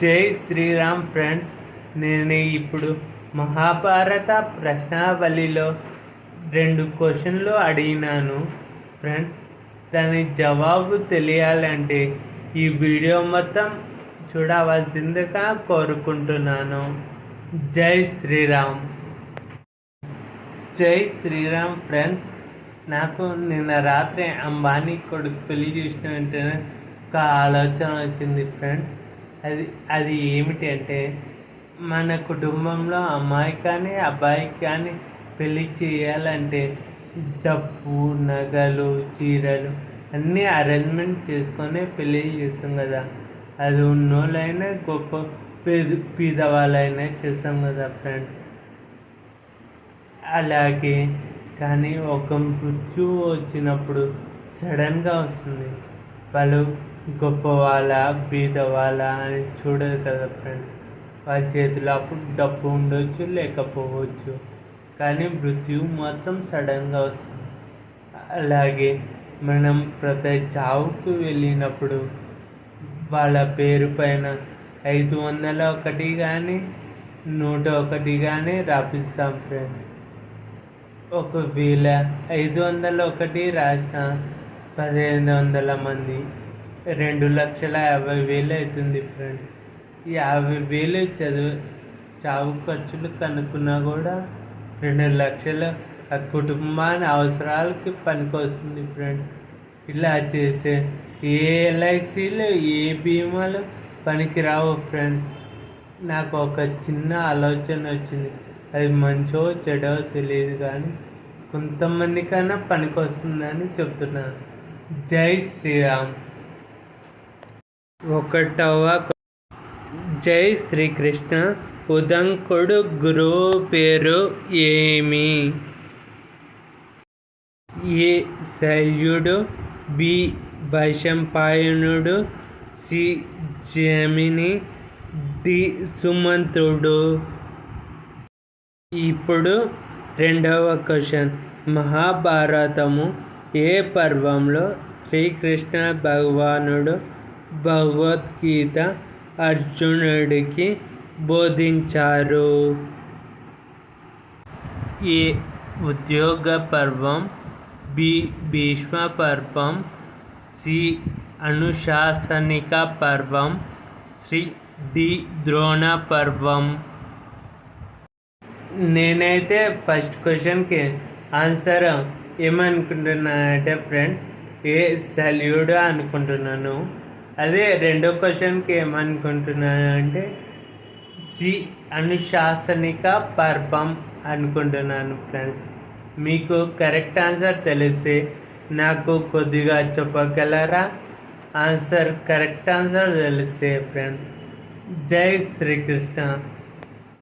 జై శ్రీరామ్ ఫ్రెండ్స్ నేను ఇప్పుడు మహాభారత ప్రశ్నావళిలో రెండు క్వశ్చన్లు అడిగినాను. ఫ్రెండ్స్ దాని జవాబు తెలియాలంటే ఈ వీడియో మొత్తం చూడవలసిందిగా కోరుకుంటున్నాను. జై శ్రీరామ్. జై శ్రీరామ్ ఫ్రెండ్స్ నాకు నిన్న రాత్రి అంబానీ కొడుకు పెళ్ళి చూసిన వెంటనే ఒక ఆలోచన వచ్చింది ఫ్రెండ్స్. అది అది ఏమిటి అంటే మన కుటుంబంలో అమ్మాయి కానీ అబ్బాయి కానీ పెళ్ళి చేయాలంటే డబ్బు నగలు చీరలు అన్నీ అరేంజ్మెంట్ చేసుకొని పెళ్ళి చేస్తాం కదా. అది ఉన్నోళ్ళైనా గొప్ప పేద పేదవాళ్ళైనా చేస్తాం కదా ఫ్రెండ్స్ అలాగే కానీ ఒక మృత్యు వచ్చినప్పుడు సడన్గా వస్తుంది. వాళ్ళు గొప్పవాళ్ళ బీదవాళ్ళ అని చూడదు కదా ఫ్రెండ్స్ వాళ్ళ చేతిలో అప్పుడు డబ్బు ఉండొచ్చు లేకపోవచ్చు. కానీ మృత్యువు మాత్రం సడన్గా వస్తుంది. అలాగే మనం ప్రతి చావుకు వెళ్ళినప్పుడు వాళ్ళ పేరు పైన ఐదు వందల ఒకటి కానీ నూట ఒకటి కానీ రాపిస్తాం ఫ్రెండ్స్ ఒకవేళ ఐదు వందల ఒకటి రాసిన పదిహేను వందల మంది. రెండు లక్షల యాభై వేలు అవుతుంది ఫ్రెండ్స్ ఈ యాభై వేలు చదువు చావు ఖర్చులు కనుక్కున్నా కూడా రెండు లక్షలు ఆ కుటుంబాన్ని అవసరాలకి పనికొస్తుంది ఫ్రెండ్స్ ఇలా చేసే ఏ ఎల్ఐసీలు ఏ బీమాలు పనికిరావు ఫ్రెండ్స్ నాకు ఒక చిన్న ఆలోచన వచ్చింది. అది మంచో చెడో తెలియదు కానీ కొంతమందికైనా పనికొస్తుందని చెప్తున్నాను జై శ్రీరామ్. ఒకటవ జై శ్రీకృష్ణ ఉదంకుడు గురువు పేరు ఏమి? ఏ శల్యుడు బి వైశంపాయనుడు సి జమిని డి సుమంతుడు. ఇప్పుడు రెండవ క్వశ్చన్. మహాభారతము ఏ పర్వంలో శ్రీకృష్ణ భగవానుడు భగవద్గీత అర్జునుడికి బోధించారు? ఏ ఉద్యోగ పర్వం బి భీష్మ పర్వం సి అనుశాసనిక పర్వం శ్రీ డి ద్రోణ పర్వం? నేనైతే ఫస్ట్ క్వశ్చన్కి ఆన్సర్ ఏమనుకుంటున్నానంటే ఫ్రెండ్స్ ఏ సల్యూడ్ అనుకుంటున్నాను. అదే రెండో క్వశ్చన్కి ఏమనుకుంటున్నాను అంటే సి అనుశాసనిక పర్వం అనుకుంటున్నాను ఫ్రెండ్స్ మీకు కరెక్ట్ ఆన్సర్ తెలిస్తే నాకు కొద్దిగా చెప్పగలరా? ఆన్సర్ కరెక్ట్ ఆన్సర్ తెలిస్తే ఫ్రెండ్స్ జై శ్రీకృష్ణ.